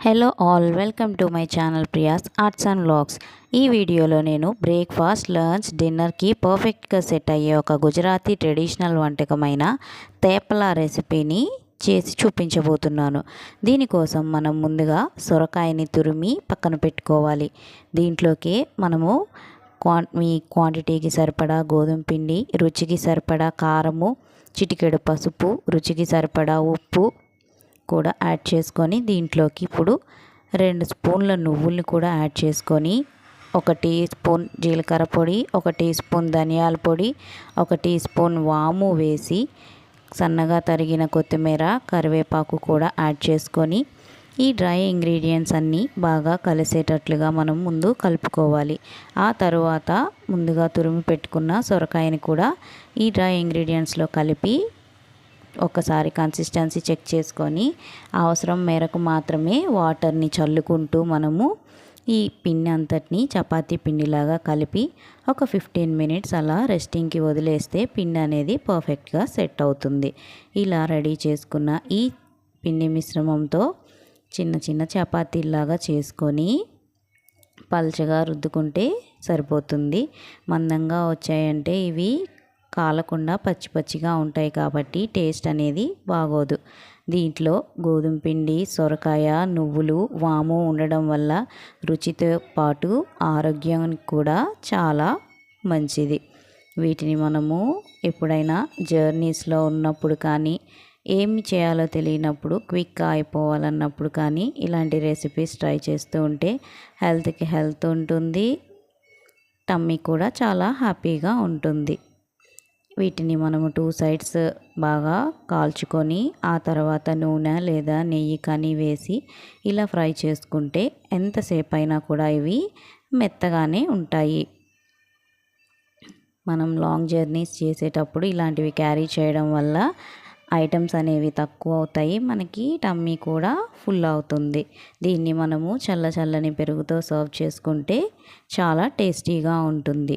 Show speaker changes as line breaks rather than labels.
Hello all welcome to my channel Priya's arts and vlogs ఈ వీడియోలో నేను breakfast lunch డిన్నర్కి పర్ఫెక్ట్గా సెట్ అయ్యే ఒక గుజరాతీ ట్రెడిషనల్ వంటకమైన తేపల రెసిపీని చేసి చూపించబోతున్నాను. దీనికోసం మనం ముందుగా సొరకాయని తురిమి పక్కన పెట్టుకోవాలి. దీంట్లోకి మనము క్వా మీ క్వాంటిటీకి సరిపడా గోధుమ పిండి రుచికి సరిపడా కారము చిటికెడు పసుపు రుచికి సరిపడా ఉప్పు కూడా యాడ్ చేసుకొని దీంట్లోకి ఇప్పుడు రెండు స్పూన్ల నువ్వుల్ని కూడా యాడ్ చేసుకొని ఒక టీ స్పూన్ జీలకర్ర పొడి ఒక టీ స్పూన్ ధనియాల పొడి ఒక టీ స్పూన్ వాము వేసి సన్నగా తరిగిన కొత్తిమీర కరివేపాకు కూడా యాడ్ చేసుకొని ఈ డ్రై ఇంగ్రీడియంట్స్ అన్నీ బాగా కలిసేటట్లుగా మనం ముందు కలుపుకోవాలి. ఆ తరువాత ముందుగా తురిమి పెట్టుకున్న సొరకాయని కూడా ఈ డ్రై ఇంగ్రీడియంట్స్లో కలిపి ఒకసారి కన్సిస్టెన్సీ చెక్ చేసుకొని అవసరం మేరకు మాత్రమే వాటర్ని చల్లుకుంటూ మనము ఈ పిండి అంతటిని చపాతీ పిండిలాగా కలిపి ఒక ఫిఫ్టీన్ మినిట్స్ అలా రెస్టింగ్కి వదిలేస్తే పిండి అనేది పర్ఫెక్ట్గా సెట్ అవుతుంది. ఇలా రెడీ చేసుకున్న ఈ పిండి మిశ్రమంతో చిన్న చిన్న చపాతీలాగా చేసుకొని పల్చగా రుద్దుకుంటే సరిపోతుంది. మందంగా వచ్చాయంటే ఇవి కాలకుండా పచ్చి పచ్చిగా ఉంటాయి కాబట్టి టేస్ట్ అనేది బాగోదు. దీంట్లో గోధుమ పిండి సొరకాయ నువ్వులు వాము ఉండడం వల్ల రుచితో పాటు ఆరోగ్యానికి కూడా చాలా మంచిది. వీటిని మనము ఎప్పుడైనా జర్నీస్లో ఉన్నప్పుడు కానీ ఏమి చేయాలో తెలియనప్పుడు క్విక్గా అయిపోవాలన్నప్పుడు కానీ ఇలాంటి రెసిపీస్ ట్రై చేస్తూ ఉంటే హెల్త్కి హెల్త్ ఉంటుంది టమ్మీ కూడా చాలా హ్యాపీగా ఉంటుంది. వీటిని మనము టూ సైడ్స్ బాగా కాల్చుకొని ఆ తర్వాత నూనె లేదా నెయ్యి కానీ వేసి ఇలా ఫ్రై చేసుకుంటే ఎంతసేపు అయినా కూడా ఇవి మెత్తగానే ఉంటాయి. మనం లాంగ్ జర్నీస్ చేసేటప్పుడు ఇలాంటివి క్యారీ చేయడం వల్ల ఐటమ్స్ అనేవి తక్కువ అవుతాయి మనకి టమ్మీ కూడా ఫుల్ అవుతుంది. దీన్ని మనము చల్ల చల్లని పెరుగుతో సర్వ్ చేసుకుంటే చాలా టేస్టీగా ఉంటుంది.